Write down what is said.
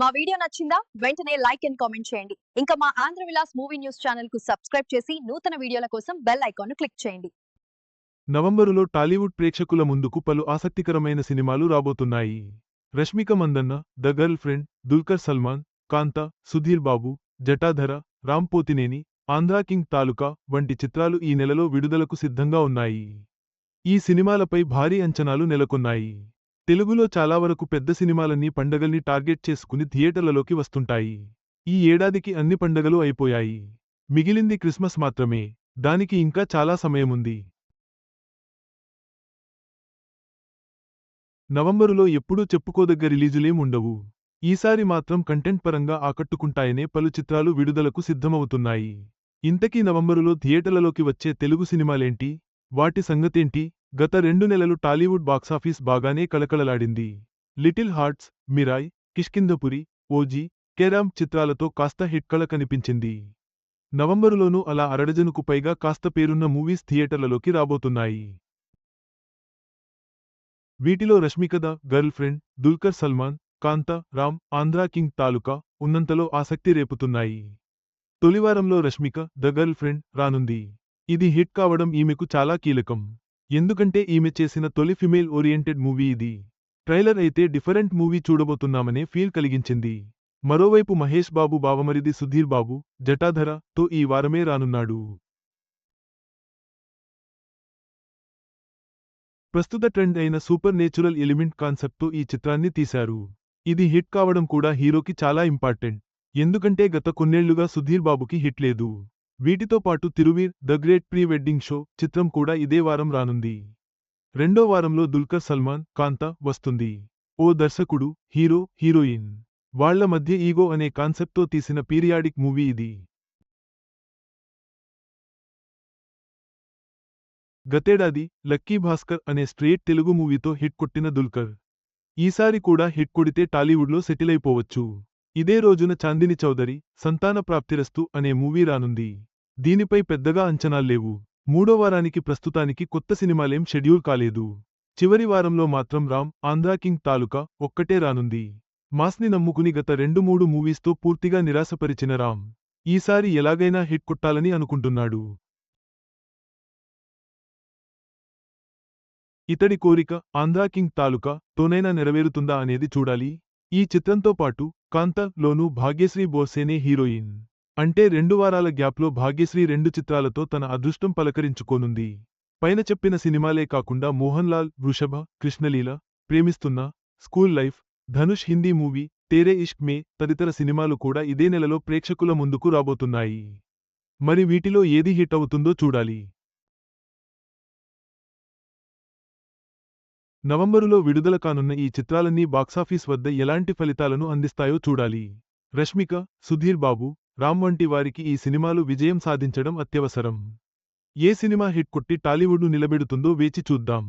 మా వీడియో నచ్చిందా? వెంటనే లైక్ అండ్ కామెంట్ చేయండి. ఇంకా మా ఆంధ్ర విలాస్ మూవీ న్యూస్ ఛానల్కు సబ్స్క్రైబ్ చేసి నూతన వీడియోల కోసం బెల్ ఐకాన్ను క్లిక్ చేయండి. నవంబరులో టాలీవుడ్ ప్రేక్షకుల ముందుకు పలు ఆసక్తికరమైన సినిమాలు రాబోతున్నాయి. Rashmika Mandanna the girlfriend Dulquer Salmaan Kaantha Sudheer Babu Jatadhara Ram Pothineni Andhra king Taluka వంటి చిత్రాలు ఈ నెలలో విడుదలకు సిద్ధంగా ఉన్నాయి. ఈ సినిమాలపై భారీ అంచనాలు నెలకొన్నాయి. తెలుగులో చాలా వరకు పెద్ద సినిమాలన్నీ పండగల్ని టార్గెట్ చేసుకుని థియేటర్లలోకి వస్తుంటాయి. ఈ ఏడాదికి అన్ని పండగలు అయిపోయాయి. మిగిలింది క్రిస్మస్ మాత్రమే. దానికి ఇంకా చాలా సమయముంది. నవంబరులో ఎప్పుడూ చెప్పుకోదగ్గ రిలీజులేం ఉండవు. ఈసారి మాత్రం కంటెంట్ పరంగా ఆకట్టుకుంటాయనే పలు చిత్రాలు విడుదలకు సిద్ధమవుతున్నాయి. ఇంతకీ నవంబరులో థియేటర్లలోకి వచ్చే తెలుగు సినిమాలేంటి? వాటి సంగతేంటి? గత రెండు నెలలు టాలీవుడ్ బాక్సాఫీస్ బాగానే కళకళలాడింది. Little hearts Mirai Kishkindhapuri OG carrom చిత్రాలతో కాస్త హిట్కళ కనిపించింది నవంబరులోనూ అలా అరడజనుకు పైగా కాస్త పేరున్న మూవీస్ థియేటర్లలోకి రాబోతున్నాయి. వీటిలో Rashmika the girlfriend Dulquer Salmaan Kaantha Ram Andhra king Taluka ఉన్నంతలో ఆసక్తి రేపుతున్నాయి. తొలివారంలో రష్మిక ద గర్ల్ ఫ్రెండ్ రానుంది. ఇది హిట్ కావడం ఈమెకు చాలా కీలకం. ఎందుకంటే ఈమె చేసిన తొలి ఫిమేల్ ఓరియంటెడ్ మూవీ ఇది. ట్రైలర్ అయితే డిఫరెంట్ మూవీ చూడబోతున్నామనే ఫీల్ కలిగించింది. మరోవైపు మహేష్ బాబు బావమరిది సుధీర్ బాబు జటాధర తో ఈ వారమే రానున్నాడు. ప్రస్తుత ట్రెండ్ అయిన సూపర్ నేచురల్ ఎలిమెంట్ కాన్సెప్ట్తో ఈ చిత్రాన్ని తీశారు. ఇది హిట్ కావడం కూడా హీరోకి చాలా ఇంపార్టెంట్. ఎందుకంటే గత కొన్నేళ్ళుగా సుధీర్ బాబుకి హిట్ లేదు. వీటితో పాటు Thiruveer the great pre wedding show చిత్రం కూడా ఇదే వారం రానుంది. రెండో వారంలో దుల్కర్ సల్మాన్ కాంత వస్తుంది. ఓ దర్శకుడు హీరో హీరోయిన్. వాళ్ళ మధ్య ఈగో అనే కాన్సెప్ట్తో తీసిన పీరియాడిక్ మూవీ ఇది. గతేడాది లక్కీ భాస్కర్ అనే స్ట్రేట్ తెలుగు మూవీతో హిట్ కొట్టిన దుల్కర్. ఈసారి కూడా హిట్ కొడితే టాలీవుడ్లో సెటిల్ అయిపోవచ్చు. ఇదే రోజున చాందిని చౌదరి సంతాన ప్రాప్తిరస్తు అనే మూవీ రానుంది. దీనిపై పెద్దగా అంచనాల్లేవు మూడో వారానికి ప్రస్తుతానికి కొత్త సినిమాలేం షెడ్యూల్ కాలేదు. చివరి వారంలో మాత్రం రామ్ ఆంధ్రా కింగ్ తాలూకా ఒక్కటే రానుంది. మాస్ని నమ్ముకుని గత రెండు మూడు మూవీస్తో పూర్తిగా నిరాశపరిచిన రామ్ ఈసారి ఎలాగైనా హిట్ కొట్టాలని అనుకుంటున్నాడు. ఇతడి కోరిక ఆంధ్రా కింగ్ తాలూకా తోనైనా నెరవేరుతుందా అనేది చూడాలి. ఈ చిత్రంతో పాటు కాంత లోనూ భాగ్యశ్రీ బోసేనే హీరోయిన్. అంటే రెండు వారాల గ్యాప్లో భాగ్యశ్రీ రెండు చిత్రాలతో తన అదృష్టం పలకరించుకోనుంది. పైన చెప్పిన సినిమాలే కాకుండా మోహన్ లాల్ వృషభ కృష్ణలీల ప్రేమిస్తున్న school life Dhanush Hindi movie Tere Ishk Mein తదితర సినిమాలు కూడా ఇదే నెలలో ప్రేక్షకుల ముందుకు రాబోతున్నాయి. మరి వీటిలో ఏది హిట్ అవుతుందో చూడాలి. నవంబరులో విడుదల కానున్న ఈ చిత్రాలన్నీ బాక్సాఫీస్ వద్ద ఎలాంటి ఫలితాలను అందిస్తాయో చూడాలి. రష్మిక సుధీర్ బాబు రామ్ వంటి వారికి ఈ సినిమాలు విజయం సాధించడం అత్యవసరం. ఏ సినిమా హిట్ కొట్టి టాలీవుడ్ను నిలబెడుతుందో వేచి చూద్దాం.